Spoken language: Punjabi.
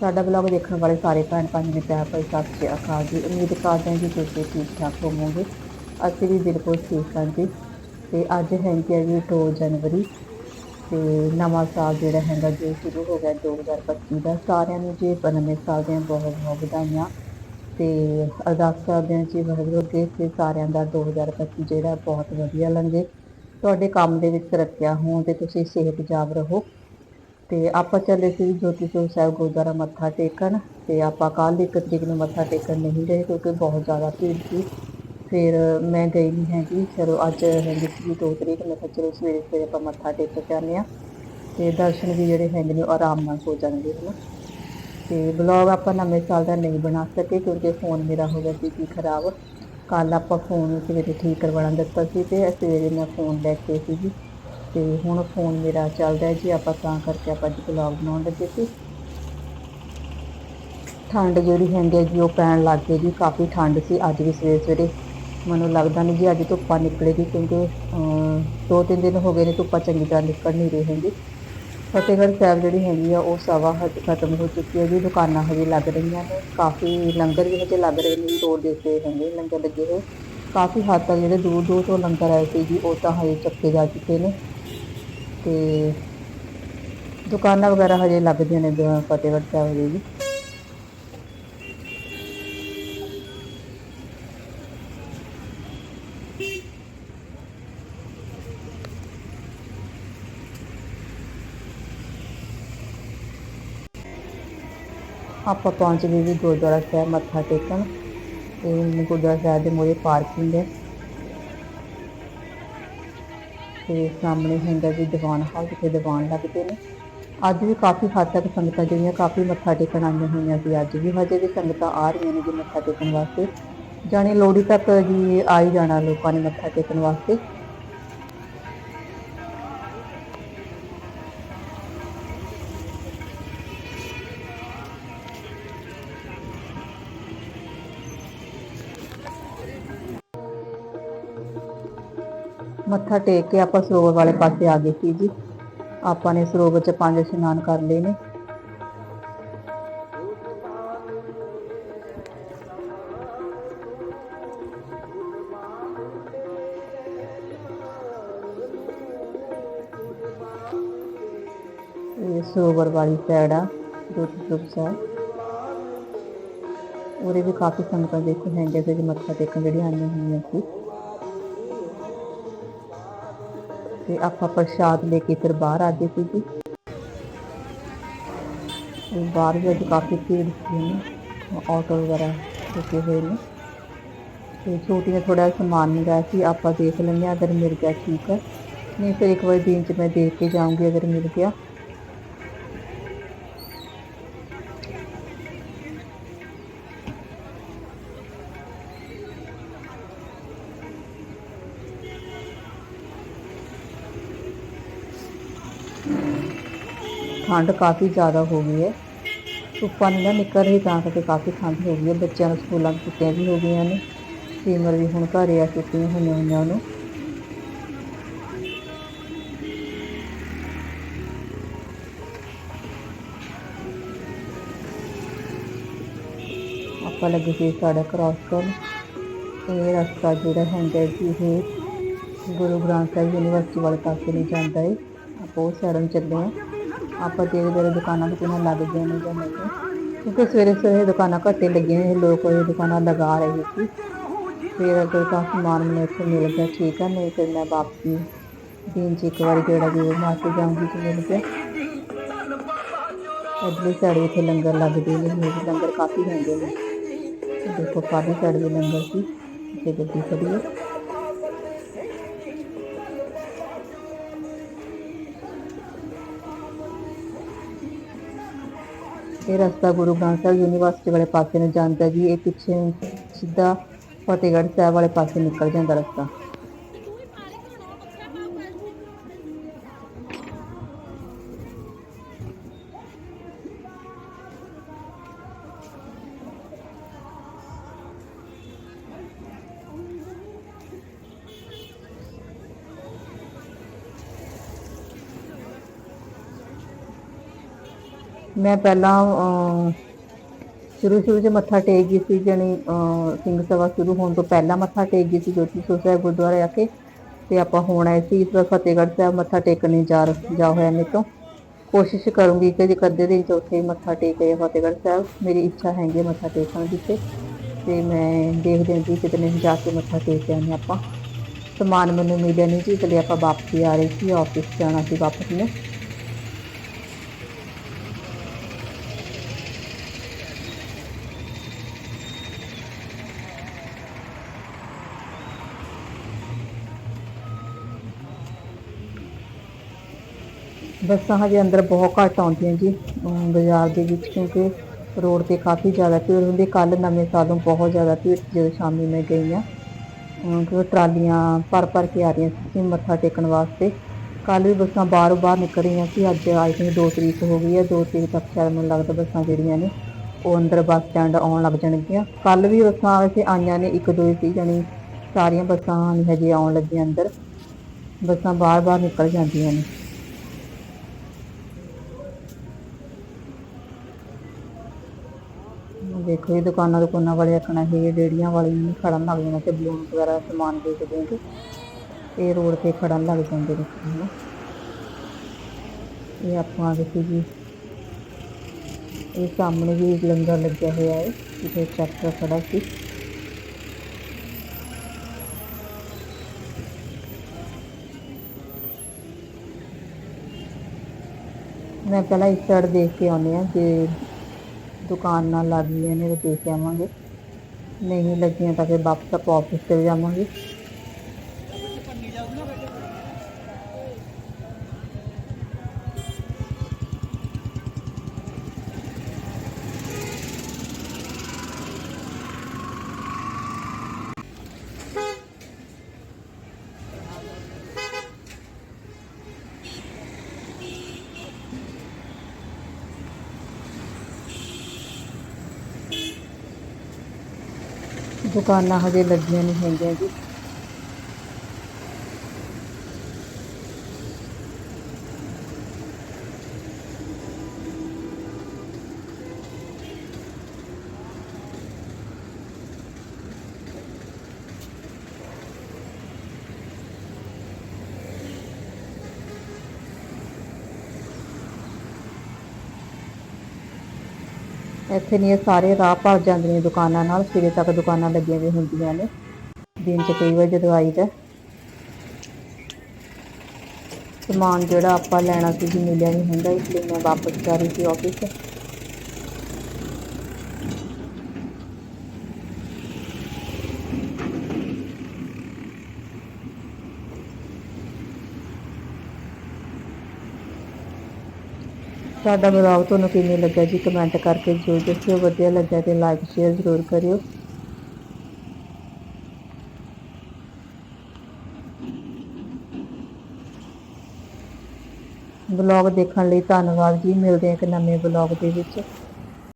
ਸਾਡਾ ਬਲੌਗ ਦੇਖਣ ਵਾਲੇ ਸਾਰੇ ਭੈਣ ਭਾਈ ਨੇ ਪਿਆਰ ਭਰੀ ਸਤਿ ਸ਼੍ਰੀ ਅਕਾਲ ਜੀ। ਉਮੀਦ ਕਰਦੇ ਹਾਂ ਕਿ ਤੁਸੀਂ ਠੀਕ ਠਾਕ ਹੋਵੋਗੇ। ਅਸੀਂ ਵੀ ਬਿਲਕੁਲ ਠੀਕ ਹਾਂ ਜੀ। ਤੇ ਅੱਜ ਹੈਗੀ ਹੈ ਜੀ 2 ਜਨਵਰੀ ਤੇ ਨਵਾਂ ਸਾਲ ਜਿਹੜਾ ਹੈਗਾ ਜੋ, ਸ਼ੁਰੂ ਹੋ ਗਿਆ 2025 ਦਾ। ਸਾਰਿਆਂ ਨੂੰ ਜੀ ਨਵੇਂ ਸਾਲ ਦੀਆਂ ਬਹੁਤ ਬਹੁਤ ਵਧਾਈਆਂ। ਤੇ ਅਰਦਾਸ ਕਰਦੇ ਹਾਂ ਜੀ ਵਾਹਿਗੁਰੂ ਅੱਗੇ ਕਿ ਸਾਰਿਆਂ ਦਾ 2025 ਜਿਹੜਾ ਬਹੁਤ ਵਧੀਆ ਲੰਘੇ। ਤੁਹਾਡੇ ਕੰਮ ਦੇ ਵਿੱਚ ਰੱਖਿਆ ਹੋਣ ਤੇ ਤੁਸੀਂ ਸਿਹਤਯਾਬ ਰਹੋ। ਤੇ ਆਪਾਂ ਚੱਲੇ ਸੀ ਜੋਤੀ ਸਰੂਪ ਸਾਹਿਬ ਗੁਰਦੁਆਰਾ ਮੱਥਾ ਟੇਕਣ ਤੇ ਆਪਾਂ ਕੱਲ੍ਹ ਇੱਕ ਤਰੀਕ ਨੂੰ ਮੱਥਾ ਟੇਕਣ ਨਹੀਂ ਗਏ ਕਿਉਂਕਿ ਬਹੁਤ ਜ਼ਿਆਦਾ ਭੀੜ ਸੀ। ਫਿਰ ਮੈਂ ਗਈ ਨਹੀਂ ਹੈਗੀ ਚਲੋ ਅੱਜ ਹੈਗੀ ਸੀ ਦੋ ਤਰੀਕ ਮੈਂ ਕਿਹਾ ਚਲੋ ਸਵੇਰੇ ਸਵੇਰੇ ਆਪਾਂ ਮੱਥਾ ਟੇਕ ਕੇ ਜਾਂਦੇ ਹਾਂ ਤੇ ਦਰਸ਼ਨ ਵੀ ਜਿਹੜੇ ਹੈਗੇ ਨੇ ਉਹ ਆਰਾਮ ਨਾਲ ਹੋ ਜਾਣਗੇ, ਹਨਾ। ਤੇ ਬਲੌਗ ਆਪਾਂ ਨਵੇਂ ਸਾਲ ਦਾ ਨਹੀਂ ਬਣਾ ਸਕੇ ਕਿਉਂਕਿ ਫੋਨ ਮੇਰਾ ਹੋ ਗਿਆ ਸੀ ਕੀ ਖਰਾਬ। ਕੱਲ ਆਪਾਂ ਫੋਨ ਸਵੇਰੇ ਠੀਕ ਕਰਵਾਉਣਾ ਦਿੱਤਾ ਸੀ ਤੇ ਸਵੇਰੇ ਮੈਂ ਫੋਨ ਲੈ ਕੇ ਸੀਗੀ। ਤੇ ਹੁਣ ਫੋਨ ਮੇਰਾ ਚੱਲਦਾ ਹੈ ਜੀ, ਆਪਾਂ ਤਾਂ ਕਰਕੇ ਆਪਾਂ ਅੱਜ ਬਲੌਗ ਬਣਾਉਣ ਲੱਗੇ ਸੀ। ਠੰਡ ਜਿਹੜੀ ਹੈਗੀ ਹੈ ਜੀ, ਉਹ ਪੈਣ ਲੱਗ ਗਈ ਜੀ, ਕਾਫੀ ਠੰਡ ਸੀ ਅੱਜ ਵੀ ਸਵੇਰੇ ਸਵੇਰੇ। ਮੈਨੂੰ ਲੱਗਦਾ ਨਹੀਂ ਜੀ, ਅੱਜ ਧੁੱਪਾਂ ਨਿਕਲੇਗੀ ਕਿਉਂਕਿ ਦੋ ਤਿੰਨ ਦਿਨ ਹੋ ਗਏ ਨੇ ਧੁੱਪਾਂ ਚੰਗੀ ਤਰ੍ਹਾਂ ਨਿਕਲ ਨਹੀਂ ਰਹੀ ਹੈਗੀ ਫਤਿਹਗੜ੍ਹ ਸਾਹਿਬ ਜਿਹੜੀ ਹੈਗੀ ਆ, ਉਹ ਸਵਾ ਹਜੇ ਖਤਮ ਹੋ ਚੁੱਕੀ ਹੈ ਜੀ, ਦੁਕਾਨਾਂ ਹਜੇ ਲੱਗ ਰਹੀਆਂ ਨੇ। ਕਾਫੀ ਲੰਗਰ ਵੀ ਹਜੇ ਲੱਗ ਰਹੇ ਨੇ ਰੋਡ ਦੇ ਉੱਤੇ ਹੈਗੇ ਲੰਗਰ ਲੱਗੇ ਹੋਏ। ਕਾਫੀ ਹੱਦ ਤੱਕ ਜਿਹੜੇ ਦੂਰ ਦੂਰ ਤੋਂ ਲੰਗਰ ਆਏ ਸੀ ਜੀ, ਉਹ ਤਾਂ ਹਜੇ ਚੱਕੇ ਜਾ ਚੁੱਕੇ ਨੇ। ਤੇ ਦੁਕਾਨਾਂ ਵਗੈਰਾ ਹਜੇ ਲੱਗਦੀਆਂ ਨੇ ਫਤਿਹਗੜ੍ਹ ਸਾਹਿਬ ਦੇ ਜੀ ਆਪਾਂ ਪਹੁੰਚ ਗਏ ਜੀ ਗੁਰਦੁਆਰਾ ਸਾਹਿਬ ਮੱਥਾ ਟੇਕਣ। ਤੇ ਗੁਰਦੁਆਰਾ ਸਾਹਿਬ ਦੇ ਮੂਹਰੇ ਪਾਰਕਿੰਗ ਹੈ। ਤੇ ਸਾਹਮਣੇ ਹੈਗਾ ਜੀ ਦੀਵਾਨ ਹਾਲ ਜਿੱਥੇ ਦੀਵਾਨ ਲੱਗਦੇ ਨੇ। ਅੱਜ ਵੀ ਕਾਫੀ ਹੱਦ ਤੱਕ ਸੰਗਤਾਂ ਜਿਹੜੀਆਂ ਕਾਫੀ ਮੱਥਾ ਟੇਕਣ ਆਈਆਂ ਹੋਈਆਂ ਸੀ, ਅੱਜ ਵੀ ਹਜੇ ਵੀ ਸੰਗਤਾਂ ਆ ਰਹੀਆਂ ਨੇ ਜੀ ਮੱਥਾ ਟੇਕਣ ਵਾਸਤੇ। ਜਾਣੀ ਲੋਹੜੀ ਤੱਕ ਜੀ ਆ ਹੀ ਜਾਣਾ ਲੋਕਾਂ ਨੇ ਮੱਥਾ ਟੇਕਣ ਵਾਸਤੇ। ਮੱਥਾ ਟੇਕ ਕੇ ਆਪਾਂ ਸਰੋਵਰ ਵਾਲੇ ਪਾਸੇ ਆ ਗਏ ਸੀ ਜੀ। ਆਪਾਂ ਨੇ ਸਰੋਵਰ 'ਚ ਪੰਜ ਇਸ਼ਨਾਨ ਕਰ ਲਏ ਨੇ। ਇਹ ਸਰੋਵਰ ਵਾਲੀ ਸਾਈਡ ਆ, ਜੋਤੀ ਸਰੂਪ ਸਾਹਿਬ ਉਰੇ ਵੀ ਕਾਫੀ ਸੰਗਤਾਂ ਦੇਖੋ ਹੈਗੇ ਸੀ, ਮੱਥਾ ਟੇਕਣ ਜਿਹੜੀਆਂ ਆਈਆਂ ਹੋਈਆਂ ਸੀ। ਤੇ ਆਪਾਂ ਪ੍ਰਸ਼ਾਦ ਲੈ ਕੇ ਫਿਰ ਬਾਹਰ ਆ ਗਏ ਸੀ ਜੀ ਤੇ ਬਾਹਰ ਵੀ ਅੱਜ ਕਾਫੀ ਭੀੜ ਸੀ ਨਾ ਆਟੋ ਵਗੈਰਾ ਰੁਕੇ ਹੋਏ ਨੇ ਤੇ ਛੋਟੀਆਂ ਥੋੜਾ ਸਮਾਨ ਮਿਲਿਆ ਸੀ ਆਪਾਂ ਦੇਖ ਲੈਂਦੇ ਹਾਂ ਅਗਰ ਮਿਲ ਗਿਆ ਠੀਕ ਹੈ ਨਹੀਂ ਫਿਰ ਇੱਕ ਵਾਰ ਦਿਨ ਚ ਮੈਂ ਦੇਖ ਕੇ ਜਾਊਂਗੀ ਅਗਰ ਮਿਲ ਗਿਆ ਠੰਡ ਕਾਫੀ ਜ਼ਿਆਦਾ ਹੋ ਗਈ ਹੈ। ਧੁੱਪਾਂ ਨਹੀਂ ਨਾ ਨਿਕਲ ਰਹੀ, ਤਾਂ ਕਰਕੇ ਕਾਫੀ ਠੰਡ ਹੋ ਗਈ ਹੈ। ਬੱਚਿਆਂ ਨੂੰ ਸਕੂਲਾਂ ਦੀ ਛੁੱਟੀਆਂ ਵੀ ਹੋ ਗਈਆਂ ਨੇ। ਸੀਮਰ ਵੀ ਹੁਣ ਘਰੇ ਆ ਛੁੱਟੀਆਂ ਹੋਈਆਂ ਹੋਈਆਂ ਉਹਨੂੰ ਆਪਾਂ ਲੱਗੇ ਸੀ ਸੜਕ ਕ੍ਰਾਸ ਕਰਨ। ਇਹ ਰਸਤਾ ਜਿਹੜਾ ਹੈਗਾ ਜੀ, ਇਹ ਗੁਰੂ ਗ੍ਰੰਥ ਸਾਹਿਬ ਯੂਨੀਵਰਸਿਟੀ ਵਾਲੇ ਪਾਸੇ ਨੂੰ ਜਾਂਦਾ ਹੈ। ਆਪਾਂ ਉਹ ਸਾਈਡ ਚੱਲੇ ਹਾਂ। ਆਪਾਂ ਤੇਰੇ ਤੇਰੇ ਦੁਕਾਨਾਂ ਦੁਕਾਨਾਂ ਲੱਗ ਗਈਆਂ ਨੇ ਜਾਂ ਨਹੀਂ। ਕਿਉਂਕਿ ਸਵੇਰੇ ਸਵੇਰੇ ਦੁਕਾਨਾਂ ਘੱਟੇ ਲੱਗੀਆਂ ਨੇ ਲੋਕ ਇਹ ਦੁਕਾਨਾਂ ਲਗਾ ਰਹੇ ਸੀ। ਫਿਰ ਅਗਰ ਤਾਂ ਸਮਾਨ ਮੈਨੂੰ ਇੱਥੇ ਮਿਲ ਗਿਆ, ਠੀਕ ਆ, ਨਹੀਂ ਫਿਰ ਮੈਂ ਵਾਪਸੀ। ਦਿਨ 'ਚ ਇੱਕ ਵਾਰੀ ਜਿਹੜਾ ਵੀ ਮਾਰ ਕੇ ਜਾਊਂਗੀ ਕਿ ਮਿਲ ਗਿਆ। ਅਗਲੀ ਸਾਈਡ ਇੱਥੇ ਲੰਗਰ ਲੱਗਦੇ ਨੇ, ਮੇਰੇ ਲੰਗਰ ਕਾਫੀ ਹੁੰਦੇ ਨੇ। ਦੇਖੋ, ਕਾਫੀ ਸਾਈਡ ਦੇ ਲੰਗਰ ਸੀ, ਇੱਥੇ ਗੱਡੀ ਖੜੀ ਹੈ। ਇਹ ਰਸਤਾ ਗੁਰੂ ਗ੍ਰੰਥ ਸਾਹਿਬ ਯੂਨੀਵਰਸਿਟੀ ਵਾਲੇ ਪਾਸੇ ਨੂੰ ਜਾਂਦਾ ਜੀ, ਇਹ ਪਿੱਛੇ ਸਿੱਧਾ ਫਤਿਹਗੜ੍ਹ ਸਾਹਿਬ ਵਾਲੇ ਪਾਸੇ ਨਿਕਲ ਜਾਂਦਾ ਰਸਤਾ। ਮੈਂ ਪਹਿਲਾਂ ਸ਼ੁਰੂ ਸ਼ੁਰੂ 'ਚ ਮੱਥਾ ਟੇਕ ਗਈ ਸੀ, ਜਣੀ ਸਿੰਘ ਸਭਾ ਸ਼ੁਰੂ ਹੋਣ ਤੋਂ ਪਹਿਲਾਂ ਮੱਥਾ ਟੇਕ ਗਈ ਸੀ ਜੋਤੀ ਸਰੂਪ ਸਾਹਿਬ ਗੁਰਦੁਆਰੇ ਆ ਕੇ। ਤੇ ਆਪਾਂ ਹੁਣ ਆਏ ਸੀ ਇਸ ਵਾਰ ਫਤਿਹਗੜ੍ਹ ਸਾਹਿਬ, ਮੱਥਾ ਟੇਕਣ ਨਹੀਂ ਜਾ ਜਾ ਹੋਇਆ ਮੇਰੇ ਤੋਂ। ਕੋਸ਼ਿਸ਼ ਕਰੂੰਗੀ ਕਿ ਜੇ ਕਦੇ ਦੇ 'ਚ ਉੱਥੇ ਹੀ ਮੱਥਾ ਟੇਕ ਆਏ ਫਤਿਹਗੜ੍ਹ ਸਾਹਿਬ। ਮੇਰੀ ਇੱਛਾ ਹੈਗੀ ਹੈ ਮੱਥਾ ਟੇਕਣ ਦੀ ਤੇ। ਤੇ ਮੈਂ ਦੇਖਦੇ ਹਾਂ ਕਿਤੇ ਨਹੀਂ ਜਾ ਕੇ ਮੱਥਾ ਟੇਕ ਆਉਂਦੇ ਆਪਾਂ। ਸਮਾਨ ਮੈਨੂੰ ਮਿਲਿਆ ਨਹੀਂ ਜੀ, ਇਸ ਲਈ ਆਪਾਂ ਵਾਪਸੀ ਆ ਰਹੇ ਸੀ, ਆਫਿਸ ਜਾਣਾ ਸੀ ਵਾਪਸ ਨੂੰ। ਬੱਸਾਂ ਹਜੇ ਅੰਦਰ ਬਹੁਤ ਘੱਟ ਆਉਂਦੀਆਂ ਜੀ, ਅਮ ਬਾਜ਼ਾਰ ਦੇ ਵਿੱਚ, ਕਿਉਂਕਿ ਰੋਡ ਤੇ ਕਾਫੀ ਜ਼ਿਆਦਾ ਭੀੜ ਹੁੰਦੀ ਕੱਲ ਨਵੇਂ ਸਾਲੋਂ ਬਹੁਤ ਜ਼ਿਆਦਾ ਭੀੜ ਸੀ, ਜਦੋਂ ਸ਼ਾਮੀ ਮੈਂ ਗਈ ਆ ਕਿਉਂਕਿ ਟਰਾਲੀਆਂ ਭਰ ਭਰ ਕੇ ਆ ਰਹੀਆਂ ਸੀ ਮੱਥਾ ਟੇਕਣ ਵਾਸਤੇ। ਕੱਲ ਵੀ ਬੱਸਾਂ ਬਾਹਰੋਂ ਬਾਹਰ ਨਿਕਲ ਰਹੀਆਂ ਸੀ, ਅੱਜ ਆਈ ਥਿੰਕ 2 ਤਰੀਕ ਹੋ ਗਈ ਹੈ 2 ਤਰੀਕ ਤੱਕ ਸ਼ਾਇਦ ਮੈਨੂੰ ਲੱਗਦਾ ਬੱਸਾਂ ਜਿਹੜੀਆਂ ਨੇ, ਉਹ ਅੰਦਰ ਬੱਸ ਸਟੈਂਡ ਆਉਣ ਲੱਗ ਜਾਣਗੀਆਂ। ਕੱਲ ਵੀ ਬੱਸਾਂ ਵੈਸੇ ਆਈਆਂ ਨੇ, ਇੱਕ ਦੋ ਹੀ ਸੀ, ਜਾਣੀ ਸਾਰੀਆਂ ਬੱਸਾਂ ਨਹੀਂ ਹਜੇ ਆਉਣ ਲੱਗੀਆਂ ਅੰਦਰ। ਬੱਸਾਂ ਬਾਹਰ ਬਾਹਰ ਨਿਕਲ ਜਾਂਦੀਆਂ ਨੇ। ਦੇਖੋ ਇਹ ਦੁਕਾਨਾਂ ਦੁਕਾਨਾਂ ਵਾਲੇ ਆਖਣਾ ਇਹ ਰੇੜੀਆਂ ਵਾਲੀਆਂ ਨੂੰ ਖੜਨ ਲੱਗ ਜਾਣਾ ਤੇ ਬਲੂਨ ਵਗੈਰਾ ਸਮਾਨ ਵੇਚਦੇ ਨੇ ਇਹ ਰੋਡ ਤੇ ਖੜਨ ਲੱਗ ਜਾਂਦੇ ਨੇ। ਹਨਾ ਇਹ ਆਪਾਂ ਆ ਗਏ ਜੀ, ਇਹ ਸਾਹਮਣੇ ਵੀ ਲੰਗਰ ਲੱਗਿਆ ਹੋਇਆ ਹੈ, ਜਿੱਥੇ ਟਰੈਕਟਰ ਖੜਾ ਸੀ। ਮੈਂ ਪਹਿਲਾਂ ਇਸ ਸਾਈਡ ਦੇਖ ਕੇ ਆਉਂਦੀ ਹਾਂ ਜੇ ਦੁਕਾਨ ਨਾਲ ਲੱਗ ਗਈਆਂ ਨੇ, ਤਾਂ ਦੇਖ ਆਵਾਂਗੇ। ਨਹੀਂ ਲੱਗੀਆਂ ਤਾਂ ਫਿਰ ਵਾਪਸ ਆਪਾਂ ਆਫਿਸ ਤੇ ਜਾਵਾਂਗੇ। ਦੁਕਾਨਾਂ ਹਜੇ ਲੱਗੀਆਂ ਨਹੀਂ ਹੈਗੀਆਂ ਜੀ। ਇੱਥੇ ਨਹੀਂ ਇਹ ਸਾਰੇ ਰਾਹ ਭਰ ਜਾਂਦੇ ਨੇ ਦੁਕਾਨਾਂ ਨਾਲ, ਸਵੇਰੇ ਤੱਕ ਦੁਕਾਨਾਂ ਲੱਗੀਆਂ ਵੀ ਹੁੰਦੀਆਂ ਨੇ। ਦਿਨ ਚ ਕਈ ਵਾਰ ਜਦੋਂ ਆਈਦਾ ਸਮਾਨ ਜਿਹੜਾ ਆਪਾਂ ਲੈਣਾ ਸੀ ਮਿਲਿਆ ਨਹੀਂ ਹੁੰਦਾ, ਇਸ ਲਈ ਮੈਂ ਵਾਪਸ ਜਾ ਰਹੀ ਸੀ ਆਫਿਸ ਸਾਡਾ ਬਲੌਗ ਤੁਹਾਨੂੰ ਕਿਵੇਂ ਲੱਗਾ ਜੀ? ਕਮੈਂਟ ਕਰਕੇ ਜ਼ਰੂਰ ਦੱਸਿਓ। ਵਧੀਆ ਲੱਗਾ ਤੇ ਲਾਈਕ ਸ਼ੇਅਰ ਜ਼ਰੂਰ ਕਰਿਓ। ਬਲੌਗ ਦੇਖਣ ਲਈ ਧੰਨਵਾਦ ਜੀ। ਮਿਲਦੇ ਹਾਂ ਇੱਕ ਨਵੇਂ ਬਲੌਗ ਦੇ ਵਿੱਚ।